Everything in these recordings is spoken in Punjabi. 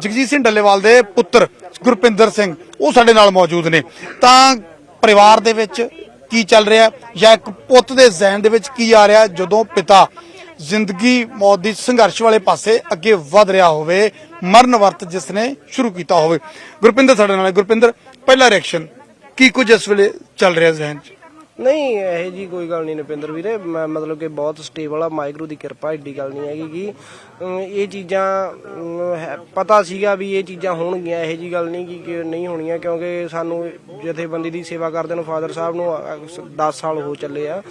ਜਗਜੀਤ ਸਿੰਘ ਡੱਲੇਵਾਲ ਦੇ ਪੁੱਤਰ ਗੁਰਪਿੰਦਰ ਸਿੰਘ, ਉਹ ਸਾਡੇ ਨਾਲ ਮੌਜੂਦ ਨੇ। ਤਾਂ ਪਰਿਵਾਰ ਦੇ ਵਿੱਚ ਕੀ ਚੱਲ ਰਿਹਾ ਜਾਂ ਇੱਕ ਪੁੱਤ ਦੇ ਜ਼ਹਿਨ ਦੇ ਵਿੱਚ ਕੀ ਆ ਰਿਹਾ ਜਦੋਂ ਪਿਤਾ ਜ਼ਿੰਦਗੀ ਮੌਤ ਦੀ ਸੰਘਰਸ਼ ਵਾਲੇ ਪਾਸੇ ਅੱਗੇ ਵਧ ਰਿਹਾ ਹੋਵੇ, ਮਰਨ ਵਰਤ ਜਿਸ ਨੇ ਸ਼ੁਰੂ ਕੀਤਾ ਹੋਵੇ। ਗੁਰਪਿੰਦਰ ਸਾਡੇ ਨਾਲ ਹੈ। ਗੁਰਪਿੰਦਰ, ਪਹਿਲਾ ਰਿਐਕਸ਼ਨ ਕੀ ਕੁਝ ਇਸ ਵੇਲੇ ਚੱਲ ਰਿਹਾ ਜ਼ਹਿਨ 'ਚ? ਨਹੀਂ ਇਹ ਜੀ ਕੋਈ ਗੱਲ ਨਹੀਂ ਨਪਿੰਦਰ ਵੀਰੇ। ਮੈਂ ਮਤਲਬ ਕਿ ਬਹੁਤ ਸਟੇਬਲ ਆ। ਮਾਈਗਰੂ ਦੀ ਕਿਰਪਾ ਏਡੀ ਗੱਲ ਨਹੀਂ ਹੈਗੀ ਕਿ ਅਮ, ਇਹ ਚੀਜ਼ਾਂ ਅਮ, ਹੈ- ਪਤਾ ਸੀਗਾ ਵੀ ਇਹ ਚੀਜ਼ਾਂ ਹੋਣਗੀਆਂ। ਇਹ ਜੀ ਗੱਲ ਨਹੀਂ ਕਿ- ਕਿ ਨਹੀਂ ਹੋਣੀਆਂ ਕਿਉਂਕਿ ਸਾਨੂੰ ਜਥੇਬੰਦੀ ਦੀ ਸੇਵਾ ਕਰਦੇ ਨੂੰ ਫਾਦਰ ਸਾਹਿਬ ਨੂੰ 10 ਸਾਲ ਹੋ ਚੱਲੇ ਆ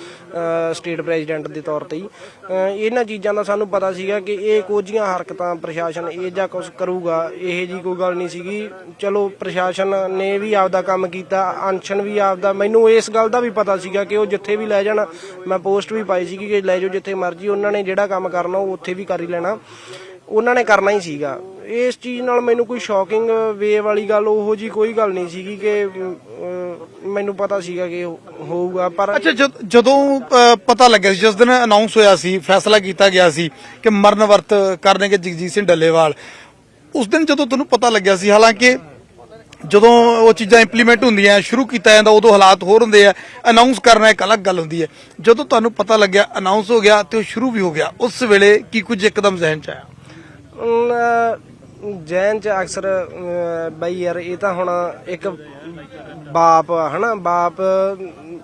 ਸਟੇਟ ਪ੍ਰੈਜ਼ੀਡੈਂਟ ਦੇ ਤੌਰ ਤੇ ਹੀ। ਅ, ਇਹਨਾਂ ਚੀਜ਼ਾਂ ਦਾ ਸਾਨੂੰ ਪਤਾ ਸੀਗਾ ਕਿ ਇਹ ਕੋਝੀਆਂ ਹਰਕਤਾਂ ਪ੍ਰਸ਼ਾਸਨ ਇਹ ਜਾਂ ਕੁਝ ਕਰੂਗਾ। ਇਹ ਜੀ ਕੋਈ ਗੱਲ ਨਹੀਂ ਸੀਗੀ। ਚਲੋ ਪ੍ਰਸ਼ਾਸਨ ਨੇ ਵੀ ਆਪਦਾ ਕੰਮ ਕੀਤਾ ਅਨਸ਼ਨ ਵੀ ਆਪਦਾ। ਮੈਨੂੰ ਇਸ ਗੱਲ ਦਾ ਵੀ ਪਤਾ ਸੀਗਾ ਕਿ ਉਹ ਜਿੱਥੇ ਵੀ ਲੈ ਜਾਣ ਮੈਂ ਪੋਸਟ ਵੀ ਪਾਈ ਸੀਗੀ ਕਿ ਲੈ ਜਾਓ ਜਿੱਥੇ ਮਰਜ਼ੀ ਉਹਨਾਂ ਨੇ ਜਿਹੜਾ ਕੰਮ ਕਰਨਾ ਉਹ ਉੱਥੇ ਵੀ ਕਰ ਹੀ ਲੈਣਾ। ਉਹਨਾਂ ਨੇ ਕਰਨਾ ਹੀ ਸੀਗਾ। ਇਸ ਚੀਜ਼ ਨਾਲ ਮੈਨੂੰ ਕੋਈ ਸ਼ੌਕਿੰਗ ਵੇ ਵਾਲੀ ਗੱਲ ਉਹੋ ਜੀ ਕੋਈ ਗੱਲ ਨਹੀਂ ਸੀਗੀ ਕਿ ਮੈਨੂੰ ਪਤਾ ਸੀਗਾ ਕਿ ਹੋਊਗਾ ਪਰ ਅੱਛਾ ਜਦ- ਜਦੋਂ ਅ, ਪਤਾ ਲੱਗਿਆ ਸੀ ਜਿਸ ਦਿਨ ਅਨਾਉਂਸ ਹੋਇਆ ਸੀ ਫੈਸਲਾ ਕੀਤਾ ਗਿਆ ਸੀ ਕਿ ਮਰਨ ਵਰਤ ਕਰਨਗੇ ਜਗਜੀਤ ਸਿੰਘ ਡੱਲੇਵਾਲ ਉਸ ਦਿਨ ਜਦੋਂ ਤੁਹਾਨੂੰ ਪਤਾ ਲੱਗਿਆ ਸੀ ਹਾਲਾਂਕਿ ਜਦੋਂ ਉਹ ਚੀਜ਼ਾਂ ਇੰਪਲੀਮੈਂਟ ਹੁੰਦੀਆਂ ਸ਼ੁਰੂ ਕੀਤਾ ਜਾਂਦਾ ਉਦੋਂ ਹਾਲਾਤ ਹੋਰ ਹੁੰਦੇ ਆ ਅਨਾਉਂਸ ਕਰਨਾ ਇੱਕ ਅਲੱਗ ਗੱਲ ਹੁੰਦੀ ਹੈ। ਜਦੋਂ ਤੁਹਾਨੂੰ ਪਤਾ ਲੱਗਿਆ ਅਨਾਉਂਸ ਹੋ ਗਿਆ ਤੇ ਉਹ ਸ਼ੁਰੂ ਵੀ ਹੋ ਗਿਆ ਉਸ ਵੇਲੇ ਕੀ ਕੁਝ ਇੱਕਦਮ ਜ਼ਿਹਨ ਚ ਆਇਆ? ਅਮ, ਜੈਨ ਚ ਅਕਸਰ ਬਾਈ ਯਾਰ ਇਹ ਤਾਂ ਹੁਣ ਇੱਕ ਬਾਪ ਆ, ਹਨਾ? ਬਾਪ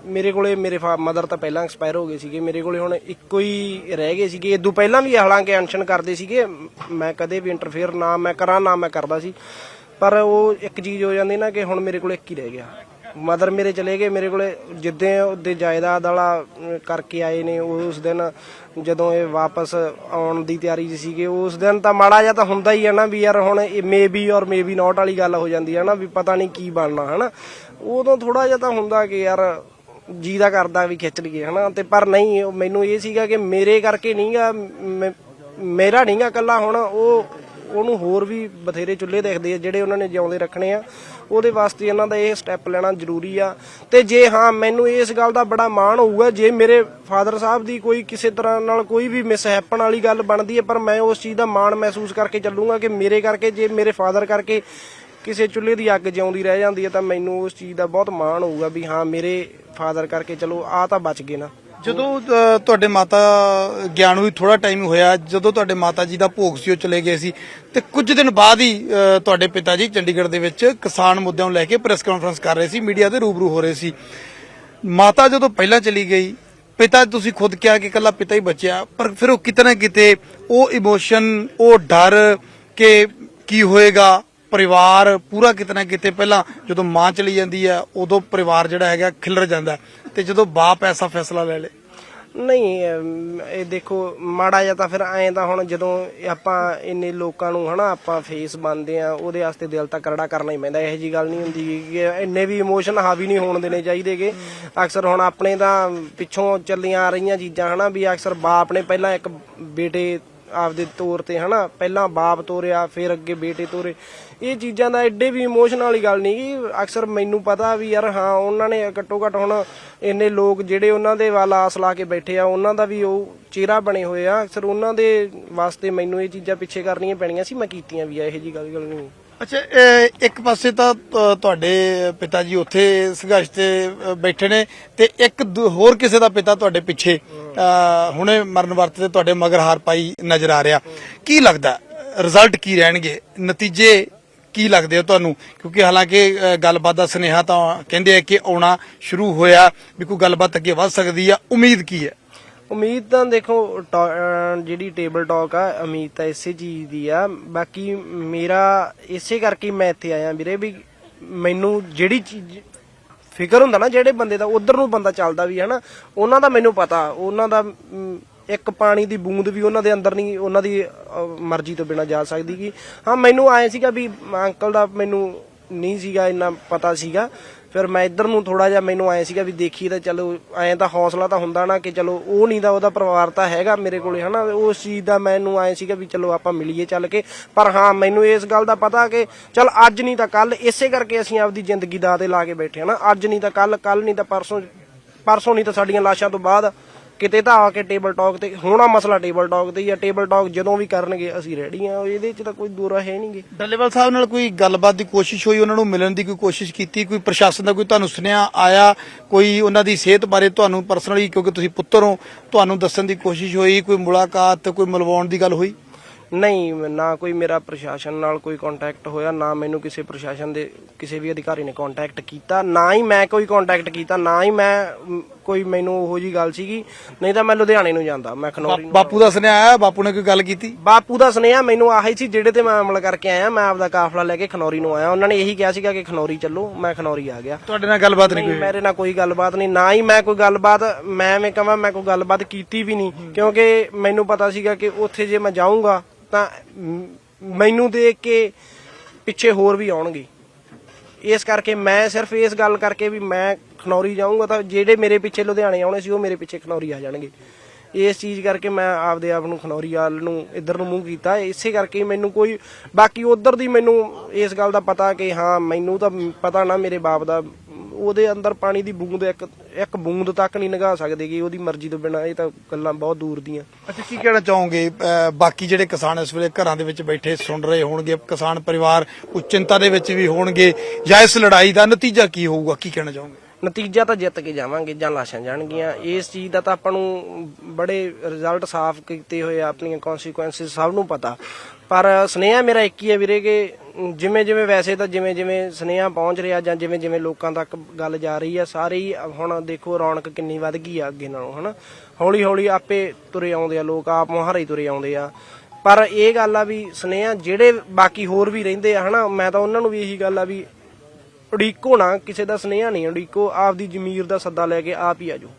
ਮੇਰੇ ਕੋਲੇ ਮੇਰੇ ਮਦਰ ਤਾਂ ਪਹਿਲਾਂ ਐਕਸਪਾਇਰ ਹੋ ਗਏ ਸੀਗੇ ਮੇਰੇ ਕੋਲੇ ਹੁਣ ਇੱਕੋ ਹੀ ਰਹਿ ਗਏ ਸੀਗੇ। ਇਦੋਂ ਪਹਿਲਾਂ ਵੀ ਹਾਲਾਂਕਿ ਅਨਸ਼ਨ ਕਰਦੇ ਸੀਗੇ ਮੈਂ ਕਦੇ ਵੀ ਇੰਟਰਫੇਅਰ ਨਾ ਮੈਂ ਕਰਾਂ ਨਾ ਮੈਂ ਕਰਦਾ ਸੀ। ਪਰ ਉਹ ਇੱਕ ਚੀਜ਼ ਹੋ ਜਾਂਦੀ ਨਾ ਕਿ ਹੁਣ ਮੇਰੇ ਕੋਲ ਇੱਕ ਹੀ ਰਹਿ ਗਿਆ। ਮਦਰ ਮੇਰੇ ਚਲੇ ਗਏ, ਮੇਰੇ ਕੋਲੇ ਜਿੱਦਾਂ ਉਹਦੇ ਜਾਇਦਾਦ ਵਾਲਾ ਕਰਕੇ ਆਏ ਨੇ, ਉਸ ਦਿਨ ਜਦੋਂ ਇਹ ਵਾਪਸ ਆਉਣ ਦੀ ਤਿਆਰੀ 'ਚ ਸੀਗੇ, ਉਸ ਦਿਨ ਤਾਂ ਮਾੜਾ ਜਿਹਾ ਤਾਂ ਹੁੰਦਾ ਹੀ ਹੈ ਨਾ ਵੀ ਯਾਰ ਹੁਣ ਮੇਬੀ ਔਰ ਮੇਬੀ ਨਾਟ ਵਾਲੀ ਗੱਲ ਹੋ ਜਾਂਦੀ ਹੈ ਨਾ ਵੀ ਪਤਾ ਨਹੀਂ ਕੀ ਬਣਨਾ, ਹਨਾ? ਉਦੋਂ ਥੋੜਾ ਜਿਹਾ ਤਾਂ ਹੁੰਦਾ ਕਿ ਯਾਰ ਜੀ ਦਾ ਕਰਦਾ ਵੀ ਖਿੱਚ ਲਈਏ, ਹਨਾ? ਤੇ ਪਰ ਨਹੀਂ ਮੈਨੂੰ ਇਹ ਸੀਗਾ ਕਿ ਮੇਰੇ ਕਰਕੇ ਨਹੀਂਗਾ ਮੇਰਾ ਨਹੀਂਗਾ ਕੱਲਾ ਹੁਣ, ਉਹ ਉਹਨੂੰ ਹੋਰ ਵੀ ਬਥੇਰੇ ਚੁੱਲ੍ਹੇ ਦਿਖਦੇ ਆ, ਜਿਹੜੇ ਉਹਨਾਂ ਨੇ ਜਿਉਂਦੇ ਰੱਖਣੇ ਆ। ਉਹਦੇ ਵਾਸਤੇ ਇਹਨਾਂ ਦਾ ਇਹ ਸਟੈਪ ਲੈਣਾ ਜ਼ਰੂਰੀ ਆ। ਤੇ ਜੇ ਹਾਂ, ਮੈਨੂੰ ਇਸ ਗੱਲ ਦਾ ਬੜਾ ਮਾਣ ਹੋਊਗਾ, ਜੇ ਮੇਰੇ ਫਾਦਰ ਸਾਹਿਬ ਦੀ ਕੋਈ ਕਿਸੇ ਤਰ੍ਹਾਂ ਨਾਲ ਕੋਈ ਵੀ ਮਿਸ ਹੈਪਨ ਵਾਲੀ ਗੱਲ ਬਣਦੀ ਹੈ ਪਰ ਮੈਂ ਉਸ ਚੀਜ਼ ਦਾ ਮਾਣ ਮਹਿਸੂਸ ਕਰਕੇ ਚੱਲੂਗਾ ਕਿ ਮੇਰੇ ਕਰਕੇ, ਜੇ ਮੇਰੇ ਫਾਦਰ ਕਰਕੇ ਕਿਸੇ ਚੁੱਲ੍ਹੇ ਦੀ ਅੱਗ ਜਿਉਂਦੀ ਰਹਿ ਜਾਂਦੀ ਹੈ ਤਾਂ ਮੈਨੂੰ ਉਸ ਚੀਜ਼ ਦਾ ਬਹੁਤ ਮਾਣ ਹੋਊਗਾ ਵੀ ਹਾਂ, ਮੇਰੇ ਫਾਦਰ ਕਰਕੇ ਚਲੋ ਆ ਤਾਂ ਬਚ ਗਏ ਨਾ। ਜਦੋਂ ਅ, ਤੁਹਾਡੇ ਮਾਤਾ ਗਿਆਨ ਹੋਈ ਥੋੜਾ ਟਾਈਮ ਹੋਇਆ ਜਦੋਂ ਤੁਹਾਡੇ ਮਾਤਾ ਜੀ ਦਾ ਭੋਗ ਸੀ ਉਹ ਚਲੇ ਗਏ ਸੀ ਤੇ ਕੁਝ ਦਿਨ ਬਾਅਦ ਹੀ ਅ, ਤੁਹਾਡੇ ਪਿਤਾ ਜੀ ਚੰਡੀਗੜ੍ਹ ਦੇ ਵਿੱਚ ਕਿਸਾਨ ਮੁੱਦਿਆਂ ਨੂੰ ਲੈ ਕੇ ਪ੍ਰੈਸ ਕਾਨਫਰੰਸ ਕਰ ਰਹੇ ਸੀ ਮੀਡੀਆ ਦੇ ਰੂਬਰੂ ਹੋ ਰਹੇ ਸੀ ਮਾਤਾ ਜਦੋਂ ਪਹਿਲਾਂ ਚਲੀ ਗਈ ਪਿਤਾ ਤੁਸੀਂ ਖੁਦ ਕਿਹਾ ਕਿ ਇਕੱਲਾ ਪਿਤਾ ਹੀ ਬਚਿਆ ਪਰ ਫਿਰ ਉਹ ਕਿਤੇ ਨਾ ਕਿਤੇ ਉਹ ਇਮੋਸ਼ਨ ਉਹ ਡਰ ਕਿ ਕੀ ਹੋਏਗਾ ਪਰਿਵਾਰ ਪੂਰਾ ਕਿਤੇ ਨਾ ਕਿਤੇ ਪਹਿਲਾਂ ਜਦੋਂ ਮਾਂ ਚਲੀ ਜਾਂਦੀ ਹੈ ਉਦੋਂ ਪਰਿਵਾਰ ਜਿਹੜਾ ਹੈਗਾ ਖਿਲਰ ਜਾਂਦਾ ਹੈ। ਤੇ ਜਦੋਂ ਬਾਪ ਐਸਾ ਫੈਸਲਾ ਲੈ ਲੇ? ਨਹੀਂ ਅਮ, ਇਹ ਦੇਖੋ ਮਾੜਾ ਜਿਹਾ ਤਾਂ ਫਿਰ ਐਂ ਤਾਂ ਹੁਣ ਜਦੋਂ ਆਪਾਂ ਇੰਨੇ ਲੋਕਾਂ ਨੂੰ ਹਨਾ ਆਪਾਂ ਫੇਸ ਬਣਦੇ ਆ ਉਹਦੇ ਵਾਸਤੇ ਦਿਲ ਤਾਂ ਕਰੜਾ ਕਰਨਾ ਹੀ ਪੈਂਦਾ। ਇਹੋ ਜੀ ਗੱਲ ਨਹੀਂ ਹੁੰਦੀ ਕਿ ਇੰਨੇ ਵੀ ਇਮੋਸ਼ਨ ਹਾਵੀ ਨਹੀਂ ਹੋਣ ਦੇਣੇ ਚਾਹੀਦੇਗੇ ਅਕਸਰ ਹੁਣ ਆਪਣੇ ਤਾਂ ਪਿੱਛੋਂ ਚੱਲੀਆਂ ਆ ਰਹੀਆਂ ਚੀਜ਼ਾਂ ਹਨਾ ਵੀ ਅਕਸਰ ਬਾਪ ਨੇ ਪਹਿਲਾਂ ਇੱਕ ਬੇਟੇ ਆਪਦੇ ਤੌਰ ਤੇ, ਹਨਾ, ਪਹਿਲਾਂ ਬਾਪ ਤੋਰਿਆ, ਫਿਰ ਅੱਗੇ ਬੇਟੇ ਤੋਰੇ। ਇਹ ਚੀਜ਼ਾਂ ਦਾ ਐਡੇ ਵੀ ਇਮੋਸ਼ਨ ਵਾਲੀ ਗੱਲ ਨਹੀਂ ਗੀ ਅਕਸਰ ਮੈਨੂੰ ਪਤਾ ਵੀ ਯਾਰ, ਹਾਂ, ਉਹਨਾਂ ਨੇ ਘੱਟੋ ਘੱਟ ਹੁਣ ਇੰਨੇ ਲੋਕ ਜਿਹੜੇ ਉਹਨਾਂ ਦੇ ਵੱਲ ਆਸ ਲਾ ਕੇ ਬੈਠੇ ਆ, ਉਹਨਾਂ ਦਾ ਵੀ ਉਹ ਚਿਹਰਾ ਬਣੇ ਹੋਏ ਆ। ਅਕਸਰ ਉਹਨਾਂ ਦੇ ਵਾਸਤੇ ਮੈਨੂੰ ਇਹ ਚੀਜ਼ਾਂ ਪਿੱਛੇ ਕਰਨੀਆਂ ਪੈਣੀਆਂ ਸੀ, ਮੈਂ ਕੀਤੀਆਂ ਵੀ ਆ, ਇਹੋ ਜੀ ਗੱਲ ਗੱਲ ਨਹੀਂ। ਅੱਛਾ ਇਹ ਇੱਕ ਪਾਸੇ ਤਾਂ ਅ, ਤੁਹਾਡੇ ਪਿਤਾ ਜੀ ਉੱਥੇ ਸੰਘਰਸ਼ ਤੇ ਅ, ਬੈਠੇ ਨੇ ਤੇ ਇੱਕ ਦੂ- ਹੋਰ ਕਿਸੇ ਦਾ ਪਿਤਾ ਤੁਹਾਡੇ ਪਿੱਛੇ ਅ, ਹੁਣੇ ਮਰਨ ਵਰਤ ਤੇ ਤੁਹਾਡੇ ਮਗਰ ਹਾਰ ਪਾਈ ਨਜ਼ਰ ਆ ਰਿਹਾ। ਕੀ ਲੱਗਦਾ ਰਿਜ਼ਲਟ ਕੀ ਰਹਿਣਗੇ? ਨਤੀਜੇ ਕੀ ਲੱਗਦੇ ਆ ਤੁਹਾਨੂੰ? ਕਿਉਂਕਿ ਹਾਲਾਂਕਿ ਅ, ਗੱਲਬਾਤ ਦਾ ਸੁਨੇਹਾ ਤਾਂ ਕਹਿੰਦੇ ਆ ਕਿ ਆਉਣਾ ਸ਼ੁਰੂ ਹੋਇਆ ਵੀ ਕੋਈ ਗੱਲਬਾਤ ਅੱਗੇ ਵੱਧ ਸਕਦੀ ਆ ਉਮੀਦ ਕੀ ਹੈ? ਉਮੀਦ ਤਾਂ ਦੇਖੋ ਜਿਹੜੀ ਟੇਬਲ ਟਾਕ ਆ, ਉਮੀਦ ਤਾਂ ਇਸੇ ਚੀਜ਼ ਦੀ ਆ। ਬਾਕੀ ਮੇਰਾ ਇਸੇ ਕਰਕੇ ਮੈਂ ਇੱਥੇ ਆਇਆ ਵੀਰੇ ਵੀ ਮੈਨੂੰ ਜਿਹੜੀ ਚੀਜ਼ ਫਿਕਰ ਹੁੰਦਾ ਨਾ ਜਿਹੜੇ ਬੰਦੇ ਦਾ, ਉਧਰ ਨੂੰ ਬੰਦਾ ਚੱਲਦਾ ਵੀ ਹੈ ਨਾ ਉਹਨਾਂ ਦਾ ਮੈਨੂੰ ਪਤਾ। ਉਹਨਾਂ ਦਾ ਇੱਕ ਪਾਣੀ ਦੀ ਬੂੰਦ ਵੀ ਉਹਨਾਂ ਦੇ ਅੰਦਰ ਨਹੀਂ, ਉਹਨਾਂ ਦੀ ਮਰਜ਼ੀ ਤੋਂ ਬਿਨਾ ਜਾ ਸਕਦੀ ਕਿ ਹਾਂ, ਮੈਨੂੰ ਆਏ ਸੀਗਾ ਵੀ ਅੰਕਲ ਦਾ ਮੈਨੂੰ ਨਹੀਂ ਸੀਗਾ, ਇੰਨਾ ਪਤਾ ਸੀਗਾ। ਫਿਰ ਮੈਂ ਇੱਧਰ ਨੂੰ ਥੋੜਾ ਜਿਹਾ ਮੈਨੂੰ ਆਏ ਸੀਗਾ ਵੀ ਦੇਖੀ ਤਾਂ ਚਲੋ ਐਂ ਤਾਂ ਹੌਸਲਾ ਤਾਂ ਹੁੰਦਾ ਨਾ ਕਿ ਚਲੋ ਉਹ ਨਹੀਂ ਦਾ ਉਹਦਾ ਪਰਿਵਾਰ ਤਾਂ ਹੈਗਾ ਮੇਰੇ ਕੋਲੇ, ਹਨਾ? ਉਸ ਚੀਜ਼ ਦਾ ਮੈਨੂੰ ਆਏ ਸੀਗਾ ਵੀ ਚਲੋ ਆਪਾਂ ਮਿਲੀਏ ਚੱਲ ਕੇ। ਪਰ ਹਾਂ, ਮੈਨੂੰ ਇਸ ਗੱਲ ਦਾ ਪਤਾ ਕਿ ਚਲ ਅੱਜ ਨਹੀਂ ਤਾਂ ਕੱਲ ਇਸੇ ਕਰਕੇ ਅਸੀਂ ਆਪਦੀ ਜ਼ਿੰਦਗੀ ਦਾ ਤੇ ਲਾ ਕੇ ਬੈਠੇ ਹਨਾ ਅੱਜ ਨਹੀਂ ਤਾਂ ਕੱਲ ਕੱਲ ਨਹੀਂ ਤਾਂ ਪਰਸੋਂ ਪਰਸੋਂ ਨਹੀਂ ਤਾਂ ਸਾਡੀਆਂ ਲਾਸ਼ਾਂ ਤੋਂ ਬਾਅਦ ਕਿਤੇ ਤਾਂ ਆ ਕੇ ਟੇਬਲ ਟਾਕ ਤੇ, ਹੋਣਾ ਮਸਲਾ ਟੇਬਲ ਟਾਕ ਤੇ ਜਾਂ ਟੇਬਲ ਟਾਕ ਜਦੋਂ ਵੀ ਕਰਨਗੇ ਅਸੀਂ ਰੈਡੀ ਆ ਇਹਦੇ 'ਚ ਤਾਂ ਕੋਈ ਦੂਰਾ ਹੈ ਨਹੀਂਗੇ ਡੱਲੇਵਾਲ ਸਾਹਿਬ ਨਾਲ ਕੋਈ ਗੱਲਬਾਤ ਦੀ ਕੋਸ਼ਿਸ਼ ਹੋਈ, ਉਹਨਾਂ ਨੂੰ ਮਿਲਣ ਦੀ ਕੋਈ ਕੋਸ਼ਿਸ਼ ਕੀਤੀ, ਕੋਈ ਪ੍ਰਸ਼ਾਸਨ ਦਾ ਕੋਈ ਤੁਹਾਨੂੰ ਸੁਨੇਹਾ ਆਇਆ, ਕੋਈ ਉਹਨਾਂ ਦੀ ਸਿਹਤ ਬਾਰੇ ਤੁਹਾਨੂੰ ਪਰਸਨਲੀ ਕਿਉਂਕਿ ਤੁਸੀਂ ਪੁੱਤਰ ਹੋ, ਤੁਹਾਨੂੰ ਦੱਸਣ ਦੀ ਕੋਸ਼ਿਸ਼ ਹੋਈ, ਕੋਈ ਮੁਲਾਕਾਤ, ਕੋਈ ਮਿਲਵਾਉਣ ਦੀ ਗੱਲ ਹੋਈ? ਨਹੀਂ ਨਾ ਕੋਈ ਮੇਰਾ ਪ੍ਰਸ਼ਾਸਨ ਨਾਲ ਕੋਈ ਕੰਟੈਕਟ ਹੋਇਆ ਨਾ ਮੈਨੂੰ ਕਿਸੇ ਪ੍ਰਸ਼ਾਸਨ ਦੇ ਕਿਸੇ ਵੀ ਅਧਿਕਾਰੀ ਨੇ ਕੰਟੈਕਟ ਕੀਤਾ ਨਾ ਹੀ ਮੈਂ ਕੋਈ ਕੰਟੈਕਟ ਕੀਤਾ ਨਾ ਹੀ ਮੈਂ ਮ, ਕੋਈ ਮੈਨੂੰ ਉਹੋ ਜੀ ਗੱਲ ਸੀਗੀ ਨਹੀਂ ਤਾਂ ਮੈਂ ਲੁਧਿਆਣੇ ਨੂੰ ਜਾਂਦਾ ਮੈਂ ਖਨੌਰੀ ਨੂੰ ਬਾਪੂ ਦਾ ਸੁਨੇਹਾ ਆਇਆ ਬਾਪੂ ਨੇ ਕੋਈ ਗੱਲ ਕੀਤੀ? ਬਾਪੂ ਦਾ ਸੁਨੇਹਾ ਮੈਨੂੰ ਆਹੀ ਸੀ ਜਿਹੜੇ ਤੇ ਮੈਂ ਅਮਲ ਕਰਕੇ ਆਇਆ ਮੈਂ ਆਪਦਾ ਕਾਫਲਾ ਲੈ ਕੇ ਖਨੌਰੀ ਨੂੰ ਆਇਆ ਉਹਨਾਂ ਨੇ ਇਹੀ ਕਿਹਾ ਸੀਗਾ ਕਿ ਖਨੌਰੀ ਚੱਲੋ ਮੈਂ ਖਨੌਰੀ ਆ ਗਿਆ। ਤੁਹਾਡੇ ਨਾਲ ਗੱਲਬਾਤ ਨਹੀਂ ਨਹੀਂ ਕੋਈ ਮੇਰੇ ਨਾਲ ਕੋਈ ਗੱਲਬਾਤ ਨਹੀਂ ਨਾ ਹੀ ਮੈਂ ਕੋਈ ਗੱਲਬਾਤ ਮੈਂ ਐਵੇਂ ਕਹਾਂ ਮੈਂ ਕੋਈ ਗੱਲਬਾਤ ਕੀਤੀ ਵੀ ਨਹੀਂ ਕਿਉਂਕਿ ਮੈਨੂੰ ਪਤਾ ਸੀਗਾ ਕਿ ਉੱਥੇ ਜੇ ਮੈਂ ਜਾਊਂਗਾ ਤਾਂ ਮੈਨੂੰ ਦੇਖ ਕੇ ਪਿੱਛੇ ਹੋਰ ਵੀ ਆਉਣਗੇ। ਇਸ ਕਰਕੇ ਮੈਂ ਸਿਰਫ ਇਸ ਗੱਲ ਕਰਕੇ ਵੀ ਮੈਂ ਖਨੌਰੀ ਜਾਊਂਗਾ ਤਾਂ ਜਿਹੜੇ ਮੇਰੇ ਪਿੱਛੇ ਲੁਧਿਆਣੇ ਆਉਣੇ ਸੀ, ਉਹ ਮੇਰੇ ਪਿੱਛੇ ਖਨੌਰੀ ਆ ਜਾਣਗੇ। ਇਸ ਚੀਜ਼ ਕਰਕੇ ਮੈਂ ਆਪਦੇ ਆਪ ਨੂੰ ਖਨੌਰੀ ਵਾਲ ਨੂੰ ਇੱਧਰ ਨੂੰ ਮੂੰਹ ਕੀਤਾ। ਇਸੇ ਕਰਕੇ ਮੈਨੂੰ ਕੋਈ ਬਾਕੀ ਉਧਰ ਦੀ ਮੈਨੂੰ ਇਸ ਗੱਲ ਦਾ ਪਤਾ ਕਿ ਹਾਂ, ਮੈਨੂੰ ਤਾਂ ਪਤਾ ਨਾ ਮੇਰੇ ਬਾਪ ਦਾ ਉਹਦੇ ਅੰਦਰ ਪਾਣੀ ਦੀ ਬੂੰਦ ਇੱਕ ਇੱਕ ਬੂੰਦ ਤੱਕ ਨਹੀਂ ਲੰਘਾ ਸਕਦੇ ਕਿ ਉਹਦੀ ਮਰਜ਼ੀ ਤੋਂ ਬਿਨਾ ਇਹ ਤਾਂ ਗੱਲਾਂ ਬਹੁਤ ਦੂਰ ਦੀਆਂ। ਅੱਛਾ ਕੀ ਕਹਿਣਾ ਚਾਹੋਗੇ? ਬਾਕੀ ਜਿਹੜੇ ਕਿਸਾਨ ਇਸ ਵੇਲੇ ਘਰਾਂ ਦੇ ਵਿੱਚ ਬੈਠੇ ਸੁਣ ਰਹੇ ਹੋਣਗੇ ਕਿਸਾਨ ਪਰਿਵਾਰ ਕੁਝ ਚਿੰਤਾ ਦੇ ਵਿੱਚ ਵੀ ਹੋਣਗੇ ਜਾਂ ਇਸ ਲੜਾਈ ਦਾ ਨਤੀਜਾ ਕੀ ਹੋਊਗਾ? ਕੀ ਕਹਿਣਾ ਚਾਹੋਗੇ? ਨਤੀਜਾ ਤਾਂ ਜਿੱਤ ਕੇ ਜਾਵਾਂਗੇ ਜਾਂ ਲਾਸ਼ਾਂ ਜਾਣਗੀਆਂ। ਇਸ ਚੀਜ਼ ਦਾ ਤਾਂ ਆਪਾਂ ਨੂੰ ਬੜੇ ਰਿਜ਼ਲਟ ਸਾਫ਼ ਕੀਤੇ ਹੋਏ ਆ ਆਪਣੀਆਂ ਕਨਸੀਕੁਐਂਸਿਸ ਸਭ ਨੂੰ ਪਤਾ। ਪਰ ਸੁਨੇਹਾ ਮੇਰਾ ਇੱਕ ਹੀ ਹੈ ਵੀਰੇ ਕਿ ਜਿਵੇਂ ਜਿਵੇਂ ਵੈਸੇ ਤਾਂ ਜਿਵੇਂ ਜਿਵੇਂ ਸੁਨੇਹਾ ਪਹੁੰਚ ਰਿਹਾ ਜਾਂ ਜਿਵੇਂ ਜਿਵੇਂ ਲੋਕਾਂ ਤੱਕ ਗੱਲ ਜਾ ਰਹੀ ਆ, ਸਾਰੇ ਹੀ ਹੁਣ ਦੇਖੋ ਰੌਣਕ ਕਿੰਨੀ ਵੱਧ ਗਈ ਆ ਅੱਗੇ ਨਾਲੋਂ, ਹਨਾ? ਹੌਲੀ ਹੌਲੀ ਆਪੇ ਤੁਰੇ ਆਉਂਦੇ ਆ ਲੋਕ, ਆਪ ਮੁਹਾਰੇ ਤੁਰੇ ਆਉਂਦੇ ਆ। ਪਰ ਇਹ ਗੱਲ ਆ ਵੀ ਸੁਨੇਹਾ ਜਿਹੜੇ ਬਾਕੀ ਹੋਰ ਵੀ ਰਹਿੰਦੇ ਆ, ਹਨਾ, ਮੈਂ ਤਾਂ ਉਹਨਾਂ ਨੂੰ ਵੀ ਇਹੀ ਗੱਲ ਆ ਵੀ ਉਡੀਕੋ ਨਾ, ਕਿਸੇ ਦਾ ਸੁਨੇਹਾ ਨਹੀਂ ਉਡੀਕੋ, ਆਪਦੀ ਜ਼ਮੀਰ ਦਾ ਸੱਦਾ ਲੈ ਕੇ ਆਪ ਹੀ ਆਜੋ